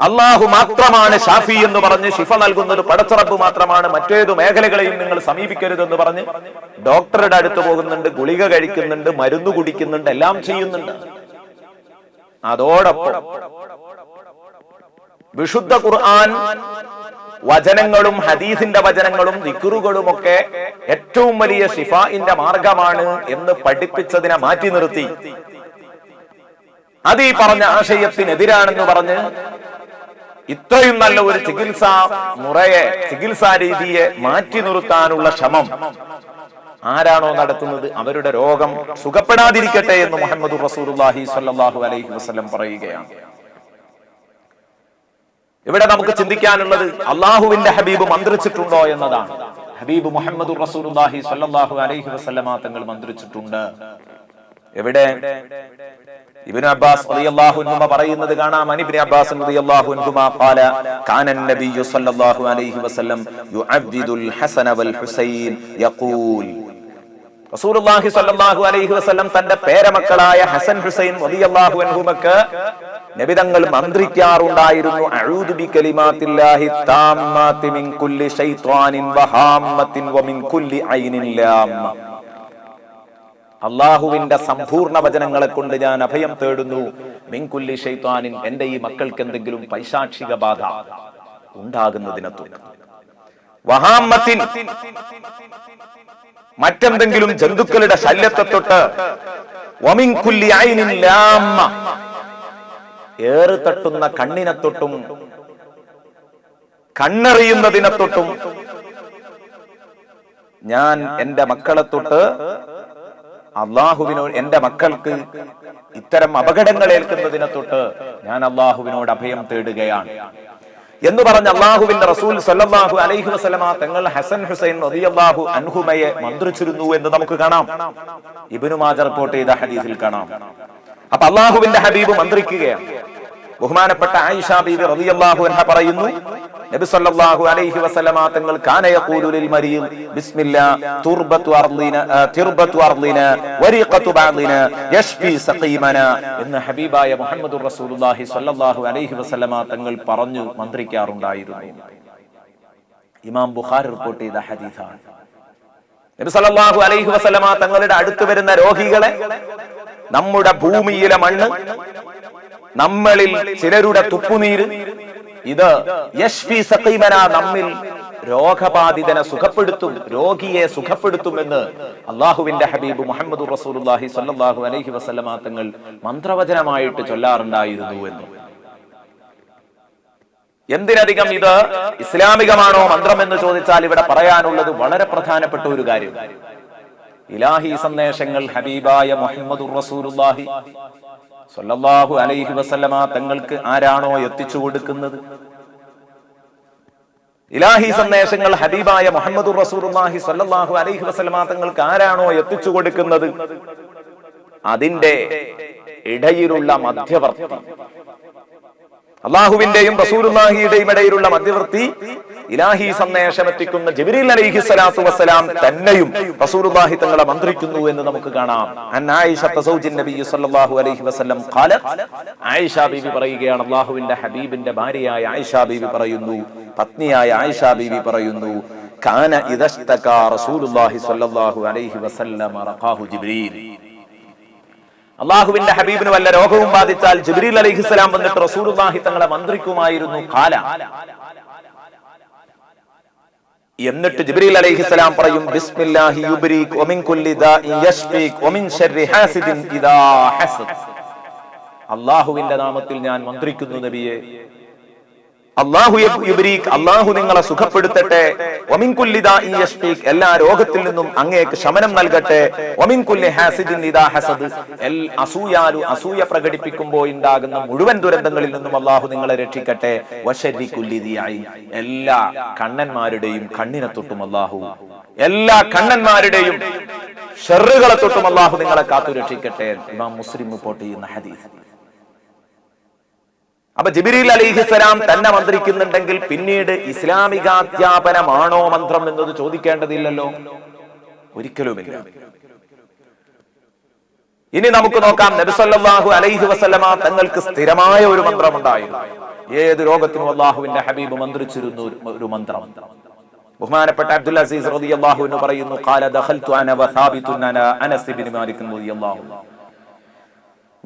അള്ളാഹു മാത്രമാണ് ഷാഫി എന്ന് പറഞ്ഞ് ശിഫ നൽകുന്നത് പടച്ചറപ്പ് മാത്രമാണ് മറ്റേതു മേഖലകളെയും നിങ്ങൾ സമീപിക്കരുതെന്ന് പറഞ്ഞ് ഡോക്ടറുടെ അടുത്ത് പോകുന്നുണ്ട് ഗുളിക കഴിക്കുന്നുണ്ട് മരുന്ന് കുടിക്കുന്നുണ്ട് എല്ലാം ചെയ്യുന്നുണ്ട്. അതോടൊപ്പം വിശുദ്ധ ഖുർആൻ വചനങ്ങളും ഹദീസിന്റെ വചനങ്ങളും നിക്കുറുകളും ഒക്കെ ഏറ്റവും വലിയ ഷിഫാന്റെ മാർഗമാണ് എന്ന് പഠിപ്പിച്ചതിനെ മാറ്റി നിർത്തി. അത് ഈ പറഞ്ഞ ആശയത്തിനെതിരാണെന്ന് പറഞ്ഞ് ഇത്രയും നല്ല ഒരു ചികിത്സാ മുറയെ ചികിത്സാ രീതിയെ മാറ്റി നിർത്താനുള്ള ശ്രമം ആരാണോ നടത്തുന്നത്? അവരുടെ രോഗം സുഖപ്പെടാതിരിക്കട്ടെ എന്ന് മുഹമ്മദ് റസൂലുള്ളാഹി സ്വല്ലല്ലാഹു അലൈഹി വസല്ലം പറയുകയാണ്. ഇവിടെ നമുക്ക് ചിന്തിക്കാനുള്ളത് അള്ളാഹുവിന്റെ ഹബീബ് മന്ത്രിച്ചിട്ടുണ്ടോ എന്നതാണ്. ഹബീബ് മുഹമ്മദ് റസൂലുള്ളാഹി സ്വല്ലല്ലാഹു അലൈഹി വസല്ലമ തങ്ങൾ മന്ത്രിച്ചിട്ടുണ്ട്. എവിടെ? ഇബ്നു അബ്ബാസ് റളിയല്ലാഹു അൻഹുമ പറയുന്നത് കാണാം. അനി ഇബ്നു അബ്ബാസ് റളിയല്ലാഹു അൻഹുമ ഖാല കാന നബിയ്യു സ്വല്ലല്ലാഹു അലൈഹി വസല്ലം യുഅബ്ദിദുൽ ഹസന വൽ ഹുസൈൻ യഖൂൽ. റസൂലുള്ളാഹി സ്വല്ലല്ലാഹു അലൈഹി വസല്ലം തന്റെ പേരമക്കളായ ഹസൻ ഹുസൈൻ റളിയല്ലാഹു അൻഹുമക്ക് നബിതങ്ങൾ മന്ത്രിക്കാറുണ്ടായിരുന്നു അഊദു ബി കലിമാത്തില്ലാഹി താമ്മാതി മിൻ കുല്ലി ശൈത്വാനിൻ വഹാമ്മത്തിൻ വമിൻ കുല്ലി ഐനിൻ ലാമ്മ. അള്ളാഹുവിന്റെ സമ്പൂർണ വചനങ്ങളെ കൊണ്ട് ഞാൻ അഭയം തേടുന്നു. മിങ്കുല്ലി ഷെയ്ത്താനിൻ എന്റെ ഈ മക്കൾക്ക് എന്തെങ്കിലും പൈശാക്ഷിക ബാധ ഉണ്ടാകുന്നതിനെ വഹാമത്തിൻ മറ്റെന്തെങ്കിലും ജന്തുക്കളുടെ ശല്യത്തെ തൊട്ട് ഏറ് തട്ടുന്ന കണ്ണിനെ തൊട്ടും കണ്ണെറിയുന്നതിനെ തൊട്ടും ഞാൻ എന്റെ മക്കളെ തൊട്ട് അള്ളാഹുവിനോട് എന്റെ മക്കൾക്ക് ഇത്തരം അപകടങ്ങൾ ഏൽക്കുന്നതിനെ തൊട്ട് ഞാൻ അള്ളാഹുവിനോട് അഭയം തേടുകയാണ്. എന്ന് പറഞ്ഞ അള്ളാഹുവിന്റെ റസൂൽ സല്ലാഹു അലൈഹി വസല്ലമ തങ്ങൾ ഹസൻ ഹുസൈൻ റളിയല്ലാഹു അൻഹുമയെ മന്ത്രിച്ചിരുന്നു എന്ന് നമുക്ക് കാണാം. ഇബ്നു മാജ റിപ്പോർട്ട് ചെയ്ത ഹദീസിൽ കാണാം. അപ്പൊ അള്ളാഹുവിന്റെ ഹബീബ് മന്ത്രിക്കുകയാണ്. ബഹുമാനപ്പെട്ട ആയിഷ ബീബി റളിയല്ലാഹു അൻഹ പറയുന്നു നബി സല്ലല്ലാഹു അലൈഹി വസല്ലമ തങ്ങൾ കാന യഖൂലു ലിൽ മരീദ് ബിസ്മില്ലാ തുർബത്തു അർദിന തിർബത്തു അർദിന വരീഖത്തു ബഅദിന യഷ്ഫി സഖീമന എന്ന് ഹബീബായ മുഹമ്മദുർ റസൂലുള്ളാഹി സല്ലല്ലാഹു അലൈഹി വസല്ലമ തങ്ങൾ പറഞ്ഞു മന്ത്രിക്കാറുണ്ടായിരുന്നു. ഇമാം ബുഖാരി റിപ്പോർട്ട് ചെയ്ത ഹദീസാണ്. നബി സല്ലല്ലാഹു അലൈഹി വസല്ലമ തങ്ങളുടെ അടുത്ത് വരുന്ന രോഗികളെ നമ്മുടെ ഭൂമിയിലെ മണ്ണ് നമ്മളിൽ ചിലരുടെ തുപ്പുനീര്. ഇത് യശ്വി സഖീമന നമ്മിൽ രോഗബാധിതനെ സുഖപ്പെടുത്തും രോഗിയെ സുഖപ്പെടുത്തുമെന്ന് അള്ളാഹുവിന്റെ ഹബീബ് മുഹമ്മദ് റസൂലുള്ളാഹി സ്വല്ലല്ലാഹു അലൈഹി വസല്ലമ തങ്ങൾ മന്ത്രവചനമായിട്ട് ചൊല്ലാറുണ്ടായിരുന്നു എന്ന്. എന്തിനധികം ഇത് ഇസ്ലാമികമാണോ മന്ത്രം എന്ന് ചോദിച്ചാൽ ഇവിടെ പറയാനുള്ളത് വളരെ പ്രധാനപ്പെട്ട ഒരു കാര്യം. ഇലാഹി സന്ദേശങ്ങൾ ഹബീബായ മുഹമ്മദ് റസൂലുള്ളാഹി സ്വല്ലല്ലാഹു അലൈഹി വസല്ലമ തങ്ങൾക്ക് ആരാണോ എത്തിച്ചു കൊടുക്കുന്നത്? ഇലാഹി സന്ദേശങ്ങൾ ഹബീബായ മുഹമ്മദ് റസൂലുള്ളാഹി സ്വല്ലല്ലാഹു അലൈഹി വസല്ലമ തങ്ങൾക്ക് ആരാണോ എത്തിച്ചു കൊടുക്കുന്നത്? അതിന്റെ ഇടയിലുള്ള മധ്യവർത്തി. അള്ളാഹുവിന്റെയും റസൂലുല്ലാഹിയുടെയും ഇടയിലുള്ള മധ്യവർത്തി ഇലാഹി സന്ദേശം എത്തിക്കുന്ന ജിബ്രീൽ അലൈഹി സ്വലാത്തു വസ്സലാം തന്നെയും റസൂലുള്ളാഹി തങ്ങളെ മന്ത്രിക്കുന്നു എന്ന് നമുക്ക് കാണാം. അൻ സല്ലല്ലാഹു അലൈഹി വസല്ലം ആയിഷ ബീവി പറയുകയാണ് അള്ളാഹുവിന്റെ ഹബീബിന്റെ ഭാര്യയായ ആയിഷ ബീവി പറയുന്നു പത്നിയായ ആയിഷ ബീവി പറയുന്നു കാന ഇദസ്തക റസൂലുള്ളാഹി അലൈഹി വസല്ലം റഖാഹു ജിബ്രീൽ. അള്ളാഹുവിന്റെ ഹബീബിന് വല്ല രോഗവും ബാധിച്ചാൽ ജിബ്രീൽ അലൈഹിസ്സലാം വന്നിട്ട് റസൂലുള്ളാഹി തങ്ങളെ മന്ത്രിക്കുമായിരുന്നു കാല എന്നിട്ട് ജിബ്രീൽ അലൈഹിസ്സലാം പറയും ബിസ്മില്ലാഹി യുബ്രീക് വമിൻ കുല്ലി ദാഇ യശ്ഫീക് വമിൻ ശർരി ഹാസിദിൻ ഇദാ ഹസദ്. അള്ളാഹുവിന്റെ നാമത്തിൽ ഞാൻ മന്ത്രിക്കുന്നു നബിയെ. അള്ളാഹു അള്ളാഹു നിങ്ങളെ സുഖപ്പെടുത്തട്ടെ. എല്ലാ രോഗത്തിൽ നിന്നും അങ്ങേക്ക് ശമനം നൽകട്ടെ. അസൂയാലു അസൂയ പ്രകടിപ്പിക്കുമ്പോൾ ഉണ്ടാകുന്ന മുഴുവൻ ദുരന്തങ്ങളിൽ നിന്നും അള്ളാഹു നിങ്ങളെ രക്ഷിക്കട്ടെ. എല്ലാ കണ്ണന്മാരുടെയും കണ്ണിനെ തൊട്ടും അള്ളാഹു എല്ലാ കണ്ണന്മാരുടെയും ഷെറുകളെ തൊട്ടും അള്ളാഹു നിങ്ങളെ കാത്തു രക്ഷിക്കട്ടെ ഇമാം മുസ്ലിം റിപ്പോർട്ട് ചെയ്യുന്ന ഹദീസ്. അപ്പൊ ജിബിരിൽ അലിഹിസ്സലാം തന്നെ മന്ത്രിക്കുന്നുണ്ടെങ്കിൽ പിന്നീട് ഇസ്ലാമികാധ്യാപനമാണോ മന്ത്രം എന്നത് ചോദിക്കേണ്ടതില്ലല്ലോ? ഒരിക്കലുമില്ല. ഇനി നമുക്ക് നോക്കാം. നബിസല്ലാഹു അലൈഹി വസല്ലമ തങ്ങൾക്ക് സ്ഥിരമായ ഒരു മന്ത്രമുണ്ടായിരുന്നു. ഏത് രോഗത്തിനും അള്ളാഹുവിന്റെ ഹബീബ് മന്ത്രിച്ചിരുന്നു ഒരു- മന്ത്രം. ബഹുമാനപ്പെട്ട അബ്ദുൽ അസീസ് റളിയല്ലാഹു അൻഹു പറയുന്നു ഖാല ദഖൽതു അന വസാബിതുൻ അന അനസ് ഇബ്നു മാലിക് റളിയല്ലാഹു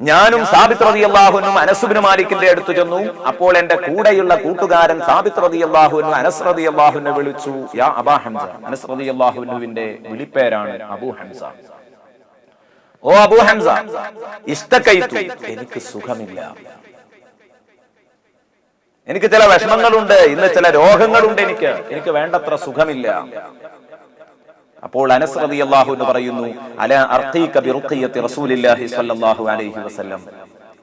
ഞാനും സാബിത് അള്ളാഹുനും അനസുബിന് മാലിക്കിന്റെ അടുത്ത് ചെന്നു. അപ്പോൾ എന്റെ കൂടെയുള്ള കൂട്ടുകാരൻ സാബിത് അള്ളാഹുനും അനസ് റതി അള്ളാഹുനെ വിളിച്ചു യാ അബാ ഹംസ. അനസ് റളിയല്ലാഹുവിനുവിന്റെ വിളിപ്പേരാണ് അബു ഹംസ. ഓ അബു ഹംസ ഇഷ്ടക്കൈത്തു എനിക്ക് സുഖമില്ല. എനിക്ക് ചില വിഷമങ്ങളുണ്ട് ഇന്ന് ചില രോഗങ്ങളുണ്ട് എനിക്ക് എനിക്ക് വേണ്ടത്ര സുഖമില്ല. അപ്പോൾ അനസ് റളിയല്ലാഹു എന്ന് പറയുന്നു അല അർഖീക ബിറുഖിയത്തി റസൂലില്ലാഹി സ്വല്ലല്ലാഹു അലൈഹി വസല്ലം.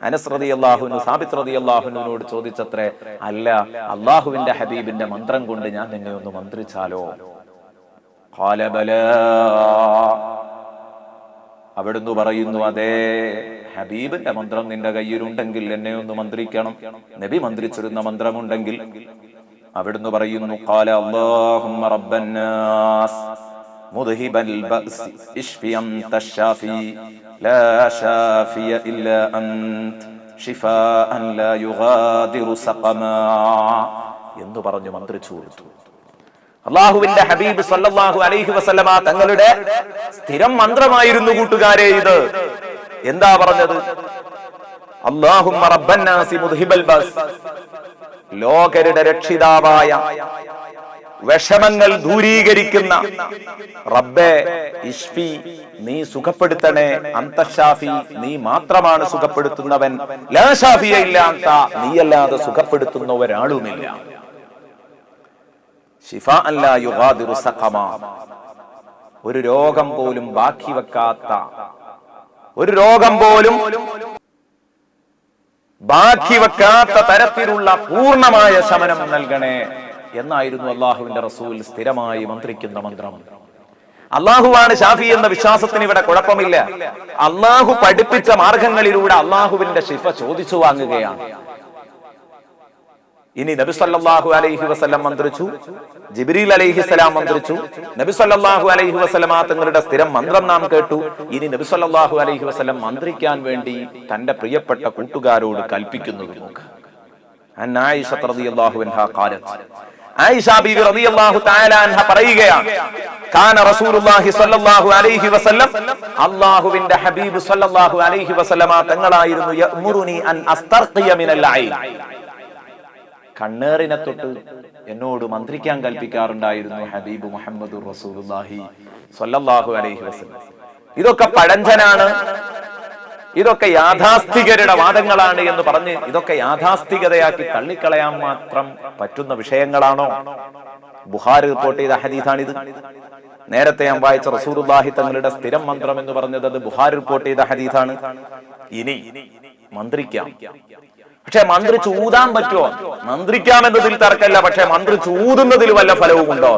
അനസ് റളിയല്ലാഹു സാബിത് റളിയല്ലാഹുവിനോട് ചോദിച്ചത്രേ അല്ല അള്ളാഹുവിന്റെ ഹബീബിന്റെ മന്ത്രം കൊണ്ട് ഞാൻ നിന്നെ ഒന്ന് മന്ത്രിച്ചാലോ? അവിടുന്ന് പറയുന്നു അതെ ഹബീബിന്റെ മന്ത്രം നിന്റെ കയ്യിലുണ്ടെങ്കിൽ എന്നെ ഒന്ന് മന്ത്രിക്കണം. നബി മന്ത്രിച്ചിരുന്ന മന്ത്രമുണ്ടെങ്കിൽ അവിടുന്ന് പറയുന്നു ഖാല അല്ലാഹുമ്മ റബ്ബന്നാസ് മുദ്ഹിബൽ ബഅസ് ഇശ്ഫി അൻത الشافي لا شافي إلا أنت شفاء لا يغادر سقما എന്ന് പറഞ്ഞു മന്ത്രിച്ചു കൊടുത്തു അള്ളാഹുവിന്റെ ഹബീബ് സല്ലല്ലാഹു അലൈഹി വസല്ലമ തങ്ങളുടെ സ്ഥിരം മന്ത്രമായിരുന്നു കൂട്ടുകാരെ ഇത് എന്താ പറഞ്ഞത് അല്ലാഹുമ്മ റബ്ബന്നാസി മുദ്ഹിബൽ ബസ് ലോകരുടെ രക്ഷിതാവായ വിഷമങ്ങൾ ദൂരീകരിക്കുന്ന റബ്ബെ ഇഷ്ഫി നീ സുഖപ്പെടുത്തണേ അന്തഷാഫി നീ മാത്രമാണ് സുഖപ്പെടുത്തുന്നവൻ. ലാ ഇല്ലാത്ത നീയല്ലാതെ സുഖപ്പെടുത്തുന്ന ഒരാളുമില്ല ഷിഫ അല്ല യുഗാദിറു സഖമ. ഒരു രോഗം പോലും ബാക്കി വെക്കാത്ത ഒരു രോഗം പോലും ബാക്കി വെക്കാത്ത തരത്തിലുള്ള പൂർണമായ ശമനം നൽകണേ. എന്നായിരുന്നു അള്ളാഹുവിന്റെ റസൂൽ സ്ഥിരമായി മന്ത്രിക്കുന്ന മന്ത്രം. അള്ളാഹുവാണ് ഷാഫി എന്ന വിശ്വാസത്തിന് ഇവിടെ കുഴപ്പമില്ല. അള്ളാഹു പഠിപ്പിച്ച മാർഗങ്ങളിലൂടെ അള്ളാഹുവിന്റെ ശിഫ ചോദിച്ചു വാങ്ങുകയാണ്. ഇനി നബി സല്ലാഹു അലൈഹി വസ്ലം മന്ത്രിച്ചു ജിബ്രീൽ അലൈഹിസ്സലാം മന്ത്രിച്ചു നബി സല്ലാഹു അലൈഹി വസല്ലമ തങ്ങളുടെ സ്ഥിരം മന്ത്രം നാം കേട്ടു. ഇനി നബി സല്ലാഹു അലൈഹി വസ്ലം മന്ത്രിക്കാൻ വേണ്ടി തന്റെ പ്രിയപ്പെട്ട കൂട്ടുകാരോട് കൽപ്പിക്കുന്നത് നോക്ക്. ഖാലത്ത് റളിയല്ലാഹു തആല അൻഹ പറയുകയാണ്. റസൂലുള്ളാഹി സ്വല്ലല്ലാഹു അലൈഹി വസല്ലം. ഹബീബ് സ്വല്ലല്ലാഹു അലൈഹി വസല്ലമ തങ്ങളായിരുന്നു അൻ അസ്തർഖിയ മിനൽ കണ്ണേറിനെ തൊട്ട് എന്നോട് മന്ത്രിക്കാൻ കൽപ്പിക്കാറുണ്ടായിരുന്നു ഹബീബ് മുഹമ്മദ് റസൂലുള്ളാഹി സ്വല്ലല്ലാഹു അലൈഹി വസല്ലം. ഇതൊക്കെ പഴഞ്ചനാണ്. ഇതൊക്കെ യാഥാസ്ഥികരുടെ വാദങ്ങളാണ് എന്ന് പറഞ്ഞ് ഇതൊക്കെ യാഥാസ്ഥികതയാക്കി തള്ളിക്കളയാൻ മാത്രം പറ്റുന്ന വിഷയങ്ങളാണോ? ബുഹാർ റിപ്പോർട്ട് ചെയ്ത ഹദീസാണിത്. നേരത്തെ ഞാൻ വായിച്ച റസൂലുള്ളാഹി തങ്ങളുടെ സ്ഥിരം മന്ത്രം എന്ന് പറഞ്ഞത് അത് ബുഹാർ റിപ്പോർട്ട് ചെയ്ത ഹദീസാണ്. ഇനി മന്ത്രിക്കാം. പക്ഷെ മന്ത്രി ചൂതാൻ പറ്റുമോ? മന്ത്രിക്കാമെന്നതിൽ തർക്കല്ല പക്ഷെ മന്ത്രി ചൂതുന്നതിൽ വല്ല ഫലവും ഉണ്ടോ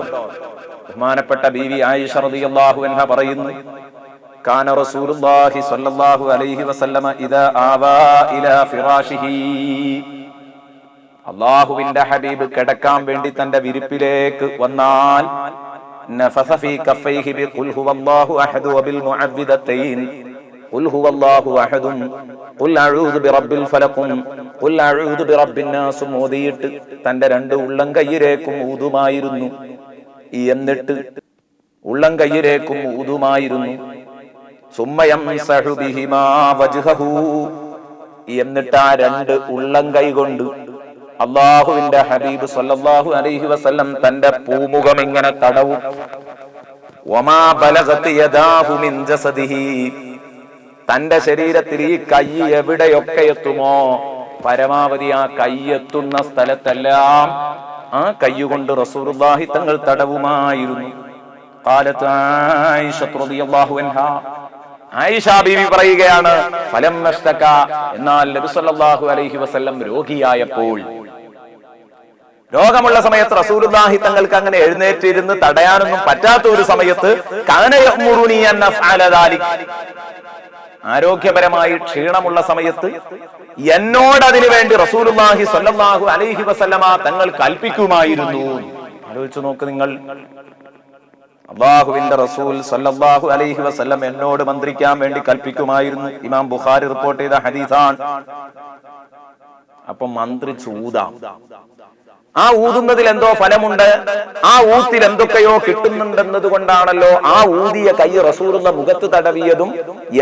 ബഹുമാനപ്പെട്ട ബി വി ആയിഷ റളിയല്ലാഹു അൻഹ പറയുന്നു കാന റസൂലുള്ളാഹി സ്വല്ലല്ലാഹു അലൈഹി വസല്ലമ ഇദാ ആവാ ഇലാ ഫിറാഷിഹി. അള്ളാഹുവിന്റെ ഹബീബ് കിടക്കാൻ വേണ്ടി തന്റെ വിരിപ്പിലേക്ക് വന്നാൽ നഫസ ഫീ കഫൈഹി ബിഖുൽ ഹുവല്ലാഹു അഹദ് വബിൽ മുഅവ്വിദതൈൻ. ഖുൽ ഹുവല്ലാഹു അഹദും ഖുൽ അഊദു ബിറബ്ബിൽ ഫലഖും ഖുൽ അഊദു ബിറബ്ബിൻ നാസ് മോദിയിട്ട് തന്റെ രണ്ട് ഉള്ളം കയ്യിലേക്കും എന്നിട്ട് ഉള്ളം കയ്യിലേക്കും ഊതുമായിരുന്നു. എന്നിട്ട് ആ രണ്ട് ഉള്ളം കൈ കൊണ്ട് അള്ളാഹുവിന്റെ ഹബീബ് സല്ലാഹു അലൈഹി വസ്ല്ലം തന്റെ പൂമുഖം ഇങ്ങനെ തടവും. തന്റെ ശരീരത്തിൽ ഈ കൈ എവിടെയൊക്കെ എത്തുമോ? പരമാവധി ആ കൈ എത്തുന്ന സ്ഥലത്തെല്ലാം ആ കൈകൊണ്ട് റസൂലുള്ളാഹി തങ്ങൾ തടവുമായിരുന്നു. قالت عائشة رضي الله عنها ആയിഷ ബീവി പറയുകയാണ് ഫലം നഷ്ടക എന്നാൽ നബി സല്ലല്ലാഹു അലൈഹി വസല്ലം രോഗിയായപ്പോൾ രോഗമുള്ള സമയത്ത് റസൂലുള്ളാഹി തങ്ങൾക്ക് അങ്ങനെ എഴുന്നേറ്റിരുന്ന് തടയാനൊന്നും പറ്റാത്ത ഒരു സമയത്ത് കാന യഅ്മുറുനി അൻ അഫ്അല ദാലിക് ആരോഗ്യപരമായി ക്ഷീണമുള്ള സമയത്ത് എന്നോട് അതിനു വേണ്ടി റസൂലുള്ളാഹി സ്വല്ലല്ലാഹു അലൈഹി വസല്ലമ തങ്ങൾ കൽപ്പിക്കുമായിരുന്നു ആലോചിച്ചു നോക്ക് നിങ്ങൾ അള്ളാഹുവിന്റെ റസൂൽ സല്ലല്ലാഹു അലൈഹി വസല്ലം എന്നോട് മന്ത്രിക്കാൻ വേണ്ടി കൽപ്പിക്കുമായിരുന്നു. ഇമാം ബുഖാരി റിപ്പോർട്ട് ചെയ്ത ഹദീസാണ്. അപ്പൊ മന്ത്രി ചൂതാം. ആ ഊതുന്നതിൽ എന്തോ ഫലമുണ്ട്? ആ ഊത്തിൽ എന്തൊക്കെയോ കിട്ടുന്നുണ്ടെന്നത് കൊണ്ടാണല്ലോ ആ ഊതിയ കൈ റസൂറുന്ന മുഖത്ത് തടവിയതും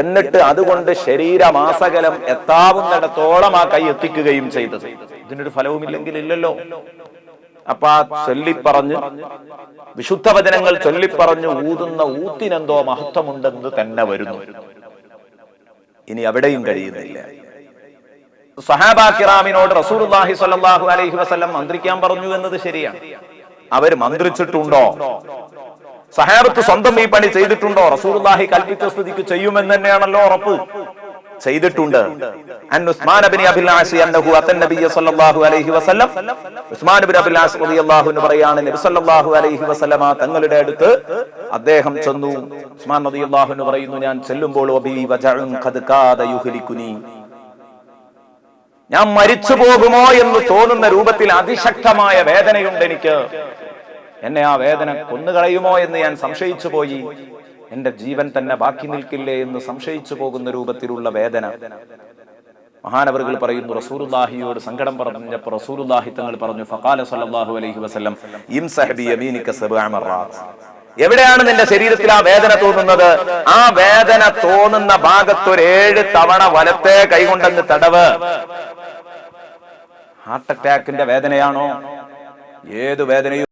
എന്നിട്ട് അതുകൊണ്ട് ശരീരമാസകലം എത്താവുന്നിടത്തോളം ആ കൈ എത്തിക്കുകയും ചെയ്തത്. ഇതിനൊരു ഫലവുമില്ലെങ്കിൽ ഇല്ലല്ലോ അപ്പൊ ആ ചൊല്ലിപ്പറഞ്ഞ് വിശുദ്ധ വചനങ്ങൾ ചൊല്ലിപ്പറഞ്ഞ് ഊതുന്ന ഊത്തിനെന്തോ മഹത്വമുണ്ടെന്ന് തന്നെ വരുന്നു. ഇനി അവിടെയും കഴിയുന്നില്ല. സഹാബ കിറാമിനോട് റസൂലുള്ളാഹി സ്വല്ലല്ലാഹു അലൈഹി വസല്ലം മന്ത്രിക്കാൻ പറഞ്ഞു എന്നത് ശരിയാണ്. അവർ മന്ത്രിച്ചിട്ടുണ്ടോ? സഹാബത്ത് സ്വന്തം ഈ പണി ചെയ്തിട്ടുണ്ടോ? റസൂലുള്ളാഹി കൽപ്പിച്ച സ്ഥിതിക്ക് ചെയ്യുമെന്ന് തന്നെയാണല്ലോ ഉറപ്പ്. ചെയ്തിട്ടുണ്ട്. തങ്ങളുടെ അടുത്ത് അദ്ദേഹം ചെന്നു. ഉസ്മാൻ റളിയല്ലാഹു അൻഹു പറയുന്നു ഞാൻ ചെല്ലുമ്പോൾ ഞാൻ മരിച്ചു പോകുമോ എന്ന് തോന്നുന്ന രൂപത്തിൽ അതിശക്തമായ വേദനയുണ്ട് എനിക്ക്. എന്നെ ആ വേദന കൊന്നുകളയുമോ എന്ന് ഞാൻ സംശയിച്ചു പോയി എന്റെ ജീവൻ തന്നെ ബാക്കി നിൽക്കില്ലേ എന്ന് സംശയിച്ചു പോകുന്ന രൂപത്തിലുള്ള വേദന. മഹാനവറുകൾ പറയുന്നു റസൂർദാഹിയോട് സങ്കടം പറഞ്ഞപ്പോൾ റസൂലുല്ലാഹി തങ്ങൾ പറഞ്ഞു ഫഖാല സല്ലല്ലാഹു അലൈഹി വസല്ലം ഇംസഹ് ബിയമീനിക സബ്അ മർറാത്ത് എവിടെയാണ് നിന്റെ ശരീരത്തിൽ ആ വേദന തോന്നുന്നത്? ആ വേദന തോന്നുന്ന ഭാഗത്ത് ഒരു ഏഴ് തവണ വലത്തെ കൈകൊണ്ടെന്ന് തടവ്. ഹാർട്ട് അറ്റാക്കിന്റെ വേദനയാണോ? ഏത് വേദനയും